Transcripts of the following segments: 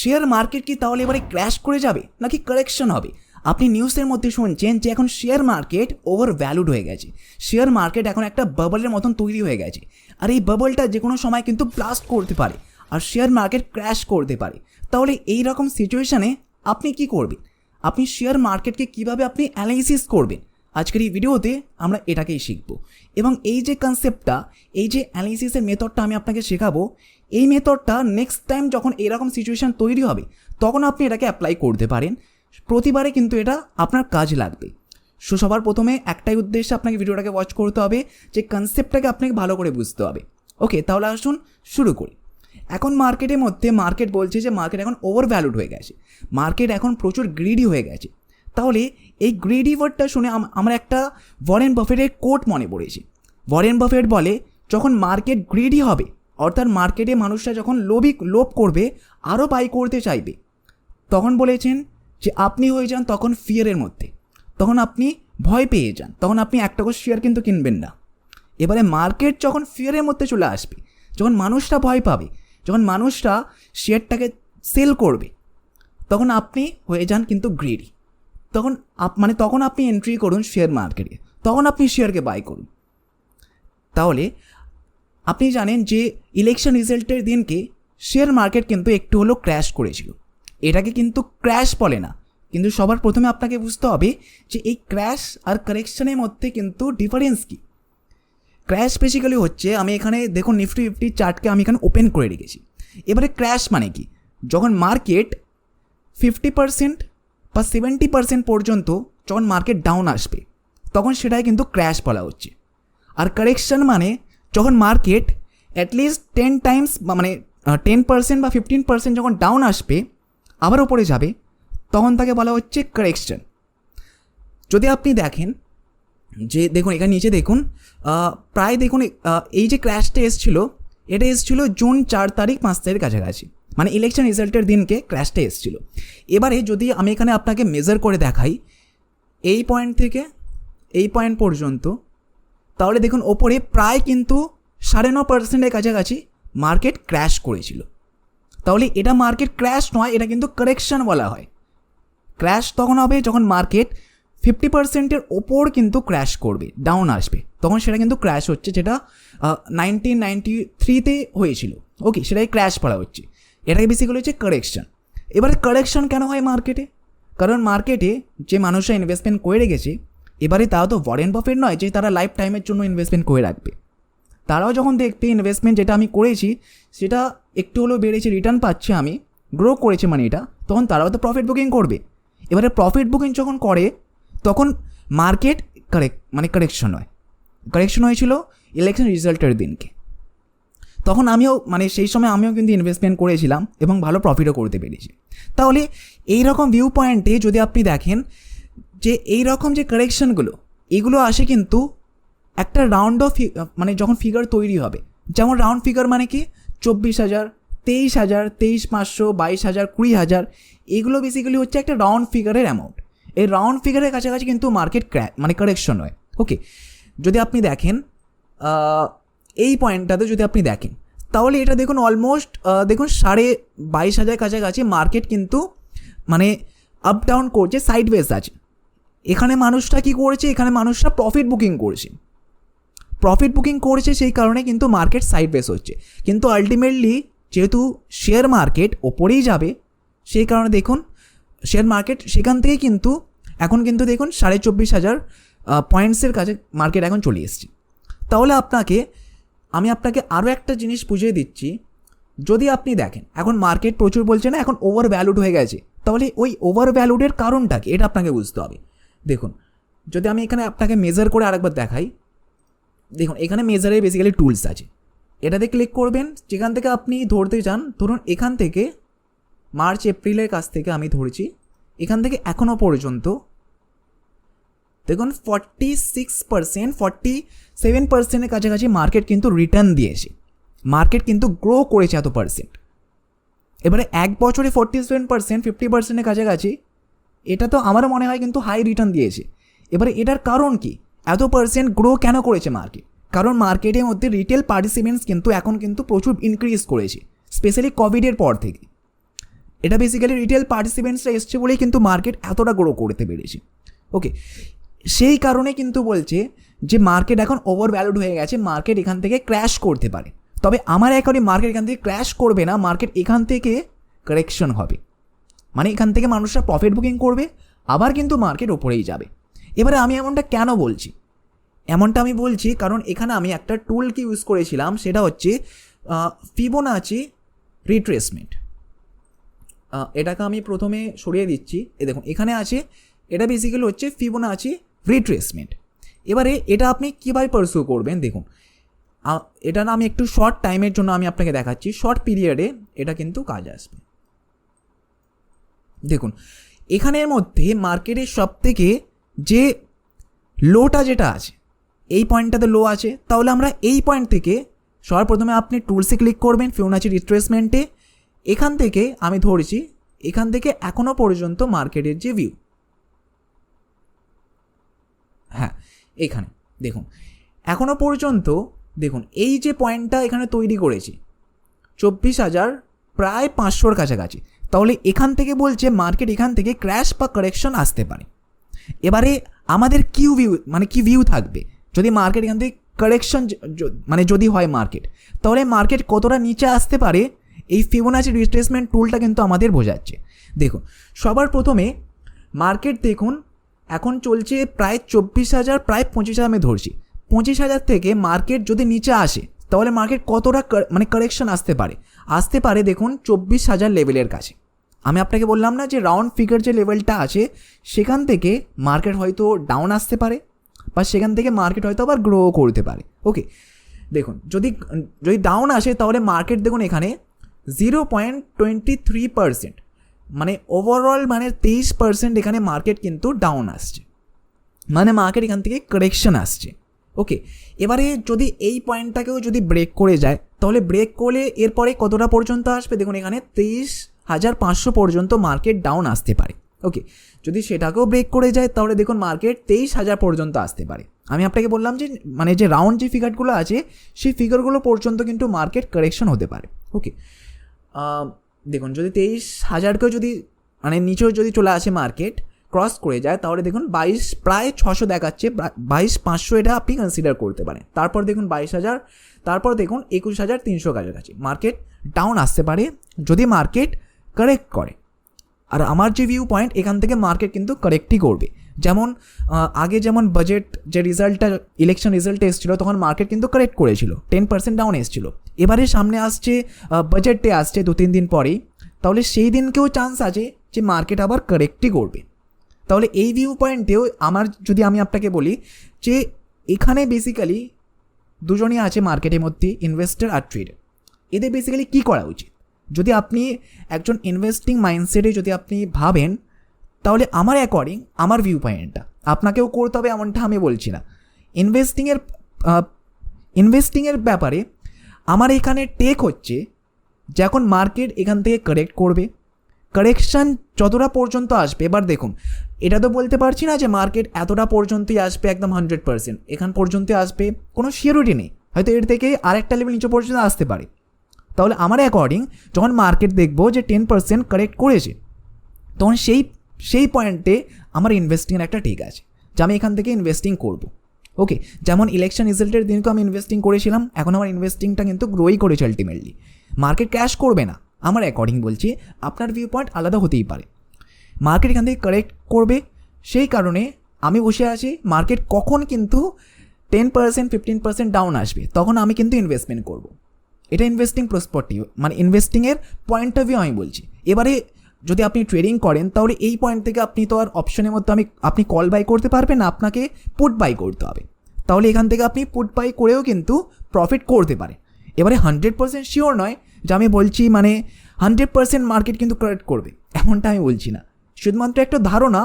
Share market কি তাহলে এবারে ক্র্যাশ করে যাবে নাকি কারেকশন হবে? আপনি নিউজের মধ্যে শুনছেন যে এখন শেয়ার মার্কেট ওভার ভ্যালুড হয়ে গেছে। শেয়ার মার্কেট এখন একটা বাবলের মতন তৈরি হয়ে গেছে। আর এই বাবলটা যে কোনো সময় কিন্তু ব্লাস্ট করতে পারে আর শেয়ার মার্কেট ক্র্যাশ করতে পারে। তাহলে এই রকম সিচুয়েশানে আপনি কি করবেন? আপনি শেয়ার মার্কেটকে কীভাবে আপনি অ্যানালিসিস করবেন? আজকের এই ভিডিওতে আমরা এটাকেই শিখব। এবং এই যে কনসেপ্টটা এই যে অ্যানালিসিসের মেথডটা আমি আপনাকে শেখাবো, এই মেথডটা নেক্সট টাইম যখন এরকম সিচুয়েশান তৈরি হবে, তখন আপনি এটাকে অ্যাপ্লাই করতে পারেন। প্রতিবারে কিন্তু এটা আপনার কাজ লাগবে। সো সবার প্রথমে একটাই উদ্দেশ্যে আপনাকে ভিডিওটাকে ওয়াচ করতে হবে যে কনসেপ্টটাকে আপনাকে ভালো করে বুঝতে হবে। ওকে তাহলে আসুন শুরু করি। এখন মার্কেটের মধ্যে মার্কেট বলছে যে মার্কেট এখন ওভার ভ্যালুড হয়ে গেছে। মার্কেট এখন প্রচুর গ্রিডি হয়ে গেছে। তাহলে এই গ্রিডি ওয়ার্ডটা শুনে আমার একটা ওয়ারেন বাফেটের কোট মনে পড়েছে। ওয়ারেন বাফেট বলে, যখন মার্কেট গ্রিডি হবে, অর্থাৎ মার্কেটে মানুষরা যখন লোভী, লোভ করবে, আরও বাই করতে চাইবে, তখন বলেছেন যে আপনি হয়ে যান তখন ফিয়ারের মধ্যে। তখন আপনি ভয় পেয়ে যান। তখন আপনি একটা করে শেয়ার কিন্তু কিনবেন না। এবারে মার্কেট যখন ফিয়ারের মধ্যে চলে আসবে, যখন মানুষরা ভয় পাবে, যখন মানুষরা শেয়ারটাকে সেল করবে, তখন আপনি হয়ে যান কিন্তু গ্রিডি তখন আপ মানে তখন আপনি এন্ট্রি করুন শেয়ার মার্কেটে তখন আপনি শেয়ারকে বাই করুন। তাহলে আপনি জানেন যে ইলেকশন রেজাল্টের দিনকে শেয়ার মার্কেট কিন্তু একটু হলেও ক্র্যাশ করেছিল। এটাকে কিন্তু ক্র্যাশ বলে না। কিন্তু সবার প্রথমে আপনাকে বুঝতে হবে যে এই ক্র্যাশ আর কারেকশনের মধ্যে কিন্তু ডিফারেন্স কী। ক্র্যাশ বেসিক্যালি হচ্ছে, আমি এখানে দেখুন নিফটি ফিফটি চার্টকে আমি এখানে ওপেন করে রেখেছি। এবারে ক্র্যাশ মানে কি? যখন মার্কেট ফিফটি পার্সেন্ট বা সেভেন্টি পার্সেন্ট পর্যন্ত যখন মার্কেট ডাউন আসবে, তখন সেটাই কিন্তু ক্র্যাশ বলা হচ্ছে। আর কারেকশন মানে যখন মার্কেট অ্যাটলিস্ট টেন টাইমস বা মানে টেন পার্সেন্ট বা ফিফটিন পার্সেন্ট যখন ডাউন আসবে, আবার ওপরে যাবে, তখন তাকে বলা হচ্ছে কারেকশন যদি আপনি দেখেন যে, দেখুন, এখানে নিচে দেখুন প্রায় দেখুন এই যে ক্র্যাশটা এসেছিল, এটা এসেছিল জুন চার তারিখ পাঁচ তারিখ কাছাকাছি। মানে ইলেকশন রেজাল্টের দিনকে ক্র্যাশটা এসেছিল। এবারে যদি আমি এখানে আপনাকে মেজার করে দেখাই, এই পয়েন্ট থেকে এই পয়েন্ট পর্যন্ত, তাহলে দেখুন ওপরে প্রায় কিন্তু সাড়ে ন পার্সেন্টের কাছাকাছি মার্কেট ক্র্যাশ করেছিল। তাহলে এটা মার্কেট ক্র্যাশ নয়, এটা কিন্তু কারেকশন বলা হয়। ক্র্যাশ তখন হবে যখন মার্কেট ফিফটি পার্সেন্টের ওপর কিন্তু ক্র্যাশ করবে ডাউন আসবে। তখন সেটা কিন্তু ক্র্যাশ হচ্ছে, যেটা নাইনটিন নাইনটি থ্রিতে হয়েছিল। ওকে সেটাই ক্র্যাশ পড়া হচ্ছে। এটাকে বেসিক্যালি হচ্ছে কারেকশন এবারে কারেকশন কেন হয় মার্কেটে কারণ মার্কেটে যে মানুষরা ইনভেস্টমেন্ট করে রেখেছে এবারে তাও তো ওয়ারেন প্রফিট নয় যে তারা লাইফ টাইমের জন্য ইনভেস্টমেন্ট করে রাখবে। তারাও যখন দেখবে ইনভেস্টমেন্ট যেটা আমি করেছি, সেটা একটু হলেও বেড়েছে রিটার্ন পাচ্ছে আমি গ্রো করেছে মানে এটা, তখন তারাও তো প্রফিট বুকিং করবে। এবারে প্রফিট বুকিং যখন করে, তখন মার্কেট কারেক্ট মানে কারেকশন হয়। কারেকশন হয়েছিল ইলেকশন রেজাল্টের দিনকে। তখন আমিও মানে সেই সময় আমিও কিন্তু ইনভেস্টমেন্ট করেছিলাম এবং ভালো প্রফিটও করতে পেরেছি। তাহলে এই রকম ভিউ পয়েন্টে যদি আপনি দেখেন যে এই রকম যে কারেকশনগুলো এগুলো আসে কিন্তু একটা রাউন্ড অফ মানে যখন ফিগার তৈরি হবে, যেমন রাউন্ড ফিগার মানে কি? চব্বিশ হাজার, তেইশ হাজার, তেইশ পাঁচশো, বাইশ হাজার, কুড়ি হাজার, এগুলো বেসিক্যালি হচ্ছে একটা রাউন্ড ফিগারের অ্যামাউন্ট এই রাউন্ড ফিগারের কাছাকাছি কিন্তু মার্কেট ক্র্যা মানে কারেকশন হয়। ওকে যদি আপনি দেখেন এই পয়েন্টটাতে যদি আপনি দেখেন, তাহলে এটা দেখুন অলমোস্ট দেখুন সাড়ে বাইশ হাজার কাছাকাছি মার্কেট কিন্তু মানে আপ ডাউন করছে সাইড ওয়েজ আছে। এখানে মানুষটা কি করেছে? এখানে মানুষরা প্রফিট বুকিং করছে। প্রফিট বুকিং করেছে সেই কারণে কিন্তু মার্কেট সাইড বেস হচ্ছে। কিন্তু আলটিমেটলি যেহেতু শেয়ার মার্কেট ওপরেই যাবে, সেই কারণে দেখুন শেয়ার মার্কেট সেখান থেকে কিন্তু এখন কিন্তু দেখুন সাড়ে চব্বিশ হাজার পয়েন্টসের কাছে মার্কেট এখন চলে এসছে। তাহলে আপনাকে আমি আপনাকে আরও একটা জিনিস বুঝিয়ে দিচ্ছি। যদি আপনি দেখেন, এখন মার্কেট প্রচুর বলছে না, এখন ওভার ভ্যালুড হয়ে গেছে। তাহলে ওই ওভার ভ্যালুডের কারণটা কি? এটা আপনাকে বুঝতে হবে। দেখুন, যদি আমি এখানে আপনাকে মেজার করে আরেকবার দেখাই, দেখুন, এখানে মেজারে বেসিক্যালি টুলস আছে। এটাতে ক্লিক করবেন, যেখান থেকে আপনি ধরতে চান, ধরুন এখান থেকে মার্চ এপ্রিলের কাছ থেকে আমি ধরেছি, এখান থেকে এখনও পর্যন্ত দেখুন forty six percent forty seven পার্সেন্টের কাছাকাছি মার্কেট কিন্তু রিটার্ন দিয়েছে। মার্কেট কিন্তু গ্রো করেছে এত পার্সেন্ট এবারে এক বছরে ফর্টি সেভেন পার্সেন্ট ফিফটি পার্সেন্টের কাছাকাছি, এটা তো আমারও মনে হয় কিন্তু হাই রিটার্ন দিয়েছে। এবারে এটার কারণ কি? এত পার্সেন্ট গ্রো কেন করেছে মার্কেট কারণ মার্কেটের মধ্যে রিটেল পার্টিসিপেন্টস কিন্তু এখন কিন্তু প্রচুর ইনক্রিজ করেছে স্পেশালি কোভিডের পর থেকে। এটা বেসিক্যালি রিটেল পার্টিসিপেন্টসরা এসছে বলেই কিন্তু মার্কেট এতটা গ্রো করতে পেরেছে। ওকে সেই কারণে কিন্তু বলছে যে মার্কেট এখন ওভার ভ্যালুড হয়ে গেছে মার্কেট এখান থেকে ক্র্যাশ করতে পারে। তবে আমার অ্যাকর্ডিং মার্কেট এখান থেকে ক্র্যাশ করবে না মার্কেট এখান থেকে কারেকশন হবে। মানে এখান থেকে মানুষরা প্রফিট বুকিং করবে, আবার কিন্তু মার্কেট ওপরেই যাবে। এবারে আমি এমনটা কেন বলছি? এমনটা আমি বলছি কারণ এখানে আমি একটা টুলকে ইউজ করেছিলাম, সেটা হচ্ছে ফিবোনাচি রিট্রেসমেন্ট এটাকে আমি প্রথমে সরিয়ে দিচ্ছি। এ দেখুন, এখানে আছে, এটা বেসিক্যালি হচ্ছে ফিবোনাচি রিট্রেসমেন্ট এবারে এটা আপনি কীভাবে পারসু করবেন? দেখুন এটা না আমি একটু শর্ট টাইমের জন্য আমি আপনাকে দেখাচ্ছি। শর্ট পিরিয়ডে এটা কিন্তু কাজ আসবে। দেখুন, এখানের মধ্যে মার্কেটের সব থেকে যে লোটা যেটা আছে, এই পয়েন্টটাতে লো আছে, তাহলে আমরা এই পয়েন্ট থেকে সবার প্রথমে আপনি টুলসে ক্লিক করবেন ফিউনাচি রিট্রেসমেন্টে এখান থেকে আমি ধরছি, এখান থেকে এখনও পর্যন্ত মার্কেটের যে ভিউ হ্যাঁ এখানে দেখুন। এখনও পর্যন্ত, দেখুন, এই যে পয়েন্টটা এখানে তৈরি করেছি, চব্বিশ হাজার প্রায় পাঁচশোর কাছাকাছি। তাহলে এখান থেকে বলছে মার্কেট এখান থেকে ক্র্যাশ বা কারেকশন আসতে পারে। এবারে আমাদের কিউ ভিউ মানে কি ভিউ থাকবে? যদি মার্কেট এখান থেকে কারেকশন মানে যদি হয় মার্কেট তাহলে মার্কেট কতটা নিচে আসতে পারে? এই ফিবোনাচি রিট্রেসমেন্ট টুলটা কিন্তু আমাদের বোঝাচ্ছে। দেখুন, সবার প্রথমে মার্কেট দেখুন এখন চলছে প্রায় চব্বিশ হাজার, প্রায় পঁচিশ হাজার আমি ধরছি। পঁচিশ হাজার থেকে মার্কেট যদি নিচে আসে, তাহলে মার্কেট কতটা মানে কারেকশন আসতে পারে? আসতে পারে দেখুন চব্বিশ হাজার লেভেলের কাছে। আমি আপনাকে বললাম না যে রাউন্ড ফিগার যে লেভেলটা আছে, সেখান থেকে মার্কেট হয়তো ডাউন আসতে পারে বা সেখান থেকে মার্কেট হয়তো আবার গ্রো করতে পারে। ওকে দেখুন, যদি যদি ডাউন আসে, তাহলে মার্কেট দেখুন এখানে zero point twenty three percent মানে ওভারঅল মানে তেইশ পার্সেন্ট এখানে মার্কেট কিন্তু ডাউন আসছে। মানে মার্কেট এখান থেকে কারেকশন আসছে। ওকে এবারে যদি এই পয়েন্টটাকেও যদি ব্রেক করে যায়, তাহলে ব্রেক করলে এরপরে কতটা পর্যন্ত আসবে? দেখুন, এখানে তেইশ হাজার পাঁচশো পর্যন্ত মার্কেট ডাউন আসতে পারে। ওকে যদি সেটাকেও ব্রেক করে যায়, তাহলে দেখুন মার্কেট তেইশ হাজার পর্যন্ত আসতে পারে। আমি আপনাকে বললাম যে মানে যে রাউন্ড যে ফিগারগুলো আছে, সেই ফিগারগুলো পর্যন্ত কিন্তু মার্কেট কারেকশন হতে পারে। ওকে দেখুন, যদি তেইশ হাজারকেও যদি মানে নিচেও যদি চলে আসে মার্কেট ক্রস করে যায়, তাহলে দেখুন বাইশ, প্রায় ছশো দেখাচ্ছে বাইশ পাঁচশো এটা আপনি কনসিডার করতে পারেন। তারপর দেখুন বাইশ হাজার, তারপর দেখুন একুশ হাজার তিনশো কাছাকাছি। মার্কেট ডাউন আসতে পারে, যদি মার্কেট কারেক্ট করে। আর আমার যে ভিউ পয়েন্ট এখান থেকে মার্কেট কিন্তু কারেক্টই করবে। যেমন আগে যেমন বাজেট যে রেজাল্টটা ইলেকশন রেজাল্টে এসেছিল, তখন মার্কেট কিন্তু কারেক্ট করেছিল টেন পার্সেন্ট ডাউন এসেছিল। এবারে সামনে আসছে বাজেট আসছে দু তিন দিন পরেই, তাহলে সেই দিনকেও চান্স আছে যে মার্কেট আবার কারেক্টই করবে। তাহলে এই ভিউ পয়েন্টেও আমার, যদি আমি আপনাকে বলি যে এখানে বেসিক্যালি দুজনই আছে মার্কেটের মধ্যে ইনভেস্টার আর ট্রেডার এদের বেসিক্যালি কী করা উচিত? যদি আপনি একজন ইনভেস্টিং মাইন্ডসেটে যদি আপনি ভাবেন, তাহলে আমার অ্যাকর্ডিং আমার ভিউ পয়েন্টটা আপনাকেও করতে হবে এমনটা আমি বলছি না। ইনভেস্টিংয়ের ইনভেস্টিংয়ের ব্যাপারে আমার এখানে টেক হচ্ছে যে এখন মার্কেট এখান থেকে কারেক্ট করবে। কারেকশান যতটা পর্যন্ত আসবে, এবার দেখুন, এটা তো বলতে পারছি না যে মার্কেট এতটা পর্যন্তই আসবে একদম হান্ড্রেড পার্সেন্ট এখান পর্যন্ত আসবে, কোনো সিওরিটি নেই। হয়তো এর থেকে আরেকটা লেভেল নিচে পর্যন্ত আসতে পারে। তাহলে আমার অ্যাকর্ডিং যখন মার্কেট দেখব যে টেন পার্সেন্ট কারেক্ট করেছে, তখন সেই সেই পয়েন্টে আমার ইনভেস্টিংয়ের একটা ঠিক আছে, যে আমি এখান থেকে ইনভেস্টিং করব। ওকে যেমন ইলেকশন রেজাল্টের দিনকে আমি ইনভেস্টিং করেছিলাম, এখন আমার ইনভেস্টিংটা কিন্তু গ্রোই করেছে আলটিমেটলি মার্কেট ক্র্যাশ করবে না, আমার অ্যাকর্ডিং বলছি, আপনার ভিউ পয়েন্ট আলাদা হতেই পারে। মার্কেট এখান থেকে কারেক্ট করবে, সেই কারণে আমি বসে আছি মার্কেট কখন কিন্তু ten percent fifteen percent down আসবে, তখন আমি কিন্তু ইনভেস্টমেন্ট করব। এটা ইনভেস্টিং প্রসপেক্টিভ মানে ইনভেস্টিংয়ের পয়েন্ট অফ ভিউ আমি বলছি। এবারে যদি আপনি ট্রেডিং করেন, তাহলে এই পয়েন্ট থেকে আপনি তো আর অপশনের মধ্যে আমি, আপনি কল বাই করতে পারবেন না, আপনাকে পুট বাই করতে হবে। তাহলে এখান থেকে আপনি পুট বাই করেও কিন্তু প্রফিট করতে পারে এবারে হান্ড্রেড পার্সেন্ট শিওর নয় যে আমি বলছি মানে হান্ড্রেড পার্সেন্ট মার্কেট কিন্তু কারেক্ট করবে, এমনটা আমি বলছি না। শুধুমাত্র একটা ধারণা,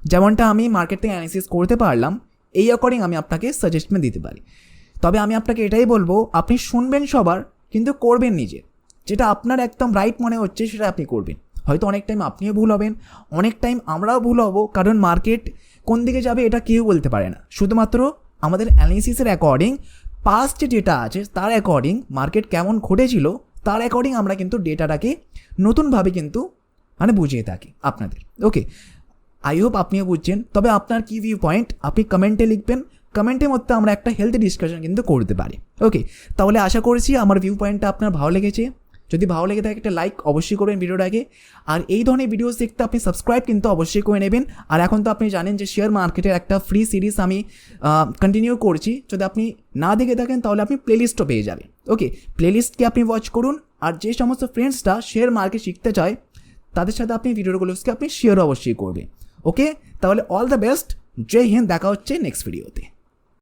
যেমনটা আমি মার্কেট থেকে অ্যানালিসিস করতে পারলাম, এই অ্যাকর্ডিং আমি আপনাকে সাজেস্টমেন্ট দিতে পারি। তবে আমি আপনাকে এটাই বলব, আপনি শুনবেন সবার, কিন্তু করবেন নিজে। যেটা আপনার একদম রাইট মনে হচ্ছে, সেটা আপনি করবেন। হয়তো অনেক টাইম আপনিও ভুল হবেন, অনেক টাইম আমরাও ভুল হব, কারণ মার্কেট কোন দিকে যাবে এটা কেউ বলতে পারে না। শুধুমাত্র আমাদের অ্যানালিসিসের অ্যাকর্ডিং পাস্ট যে ডেটা আছে, তার অ্যাকর্ডিং মার্কেট কেমন ঘটেছিল, তার অ্যাকর্ডিং আমরা কিন্তু ডেটাটাকে নতুনভাবে কিন্তু মানে বুঝিয়ে থাকি আপনাদের। ওকে আই হোপ আপনিও বুঝছেন। তবে আপনার কী ভিউ পয়েন্ট আপনি কমেন্টে লিখবেন। কমেন্টের মধ্যে আমরা একটা হেলথি ডিসকাশন কিন্তু করতে পারি। ওকে তাহলে আশা করছি আমার ভিউ পয়েন্টটা আপনার ভালো লেগেছে। যদি ভালো লেগে থাকে একটা লাইক অবশ্যই করবেন ভিডিওটাকে আর এই ধরনের ভিডিওস দেখতে আপনি সাবস্ক্রাইব কিন্তু অবশ্যই করে নেবেন। আর এখন তো আপনি জানেন যে শেয়ার মার্কেটের একটা ফ্রি সিরিজ আমি কন্টিনিউ করছি। যদি আপনি না দেখে থাকেন তাহলে আপনি প্লেলিস্টও পেয়ে যাবেন। ওকে প্লেলিস্টকে আপনি ওয়াচ করুন। আর যে সমস্ত ফ্রেন্ডসরা শেয়ার মার্কেট শিখতে চায়, তাদের সাথে আপনি ভিডিওগুলোকে আপনি শেয়ার অবশ্যই করবেন। ওকে তাহলে all the best Jai Hind, দেখা হচ্ছে নেক্সট ভিডিওতে